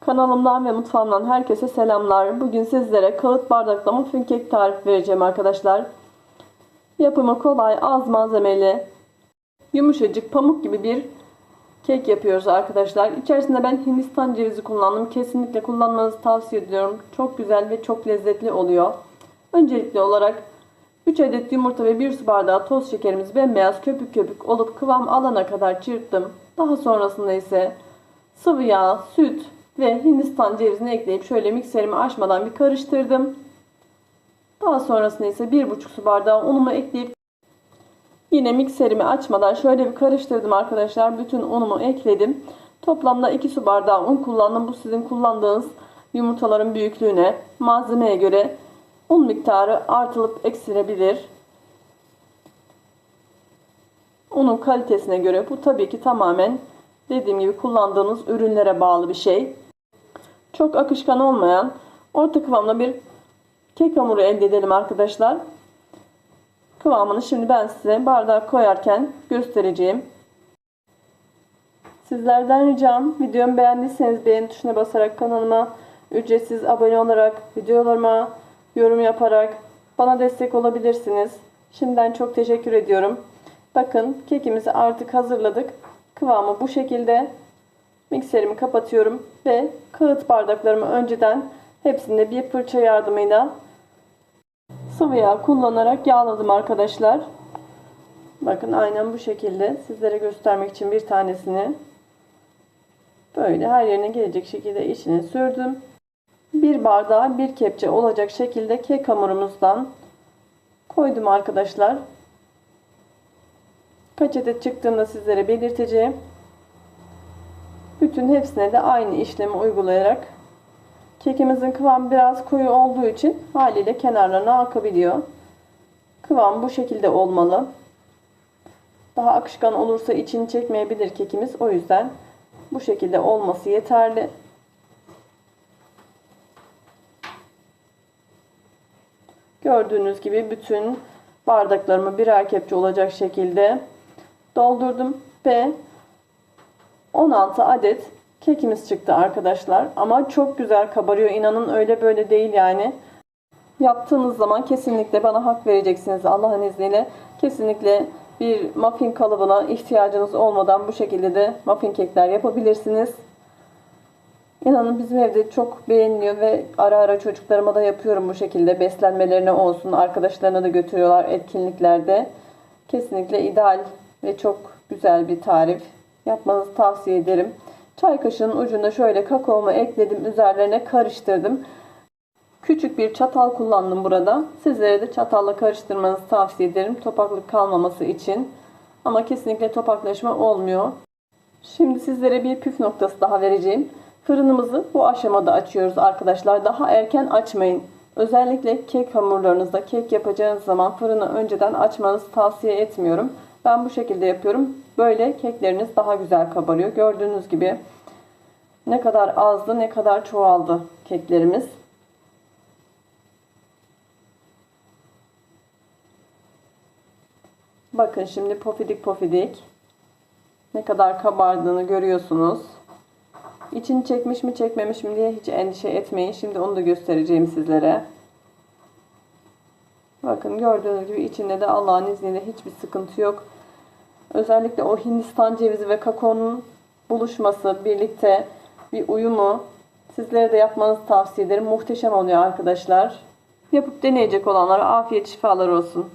Kanalımdan ve mutfağımdan herkese selamlar. Bugün sizlere kağıt bardakla muffin kek tarifi vereceğim arkadaşlar. Yapımı kolay, az malzemeli, yumuşacık, pamuk gibi bir kek yapıyoruz arkadaşlar. İçerisinde ben Hindistan cevizi kullandım. Kesinlikle kullanmanızı tavsiye ediyorum. Çok güzel ve çok lezzetli oluyor. Öncelikli olarak 3 adet yumurta ve 1 su bardağı toz şekerimiz bembeyaz köpük köpük olup kıvam alana kadar çırptım. Daha sonrasında ise sıvı yağ, süt ve Hindistan cevizini ekleyip şöyle mikserimi açmadan bir karıştırdım. Daha sonrasında ise 1,5 su bardağı unumu ekleyip yine mikserimi açmadan şöyle bir karıştırdım arkadaşlar. Bütün unumu ekledim. Toplamda 2 su bardağı un kullandım. Bu sizin kullandığınız yumurtaların büyüklüğüne, malzemeye göre un miktarı artılıp eksilebilir. Unun kalitesine göre bu tabii ki tamamen dediğim gibi kullandığınız ürünlere bağlı bir şey. Çok akışkan olmayan orta kıvamda bir kek hamuru elde edelim arkadaşlar. Kıvamını şimdi ben size bardağa koyarken göstereceğim. Sizlerden ricam videomu beğendiyseniz beğeni tuşuna basarak kanalıma ücretsiz abone olarak videolarıma yorum yaparak bana destek olabilirsiniz. Şimdiden çok teşekkür ediyorum. Bakın kekimizi artık hazırladık. Kıvamı bu şekilde. Mikserimi kapatıyorum ve kağıt bardaklarımı önceden hepsinde bir fırça yardımıyla sıvı yağ kullanarak yağladım arkadaşlar. Bakın aynen bu şekilde sizlere göstermek için bir tanesini böyle her yerine gelecek şekilde içine sürdüm. Bir bardağa bir kepçe olacak şekilde kek hamurumuzdan koydum arkadaşlar. Kaç adet çıktığını sizlere belirteceğim. Bütün hepsine de aynı işlemi uygulayarak kekimizin kıvamı biraz koyu olduğu için haliyle kenarlarına akabiliyor. Kıvam bu şekilde olmalı. Daha akışkan olursa içini çekmeyebilir kekimiz. O yüzden bu şekilde olması yeterli. Gördüğünüz gibi bütün bardaklarımı birer kepçe olacak şekilde doldurdum ve 16 adet kekimiz çıktı arkadaşlar. Ama çok güzel kabarıyor. İnanın öyle böyle değil yani. Yaptığınız zaman kesinlikle bana hak vereceksiniz Allah'ın izniyle. Kesinlikle bir muffin kalıbına ihtiyacınız olmadan bu şekilde de muffin kekler yapabilirsiniz. İnanın bizim evde çok beğeniliyor ve ara ara çocuklarıma da yapıyorum bu şekilde. Beslenmelerine olsun, arkadaşlarına da götürüyorlar etkinliklerde. Kesinlikle ideal ve çok güzel bir tarif. Yapmanızı tavsiye ederim. Çay kaşığının ucunda şöyle kakaomu ekledim. Üzerlerine karıştırdım. Küçük bir çatal kullandım burada. Sizlere de çatalla karıştırmanızı tavsiye ederim. Topaklık kalmaması için. Ama kesinlikle topaklaşma olmuyor. Şimdi sizlere bir püf noktası daha vereceğim. Fırınımızı bu aşamada açıyoruz arkadaşlar. Daha erken açmayın. Özellikle kek hamurlarınızda kek yapacağınız zaman fırını önceden açmanızı tavsiye etmiyorum. Ben bu şekilde yapıyorum. Böyle kekleriniz daha güzel kabarıyor. Gördüğünüz gibi ne kadar azdı ne kadar çoğaldı keklerimiz. Bakın şimdi pofidik pofidik ne kadar kabardığını görüyorsunuz. İçini çekmiş mi çekmemiş mi diye hiç endişe etmeyin. Şimdi onu da göstereceğim sizlere. Bakın gördüğünüz gibi içinde de Allah'ın izniyle hiçbir sıkıntı yok. Özellikle o Hindistan cevizi ve kakaonun buluşması, birlikte bir uyumu sizlere de yapmanızı tavsiye ederim. Muhteşem oluyor arkadaşlar. Yapıp deneyecek olanlara afiyet şifalar olsun.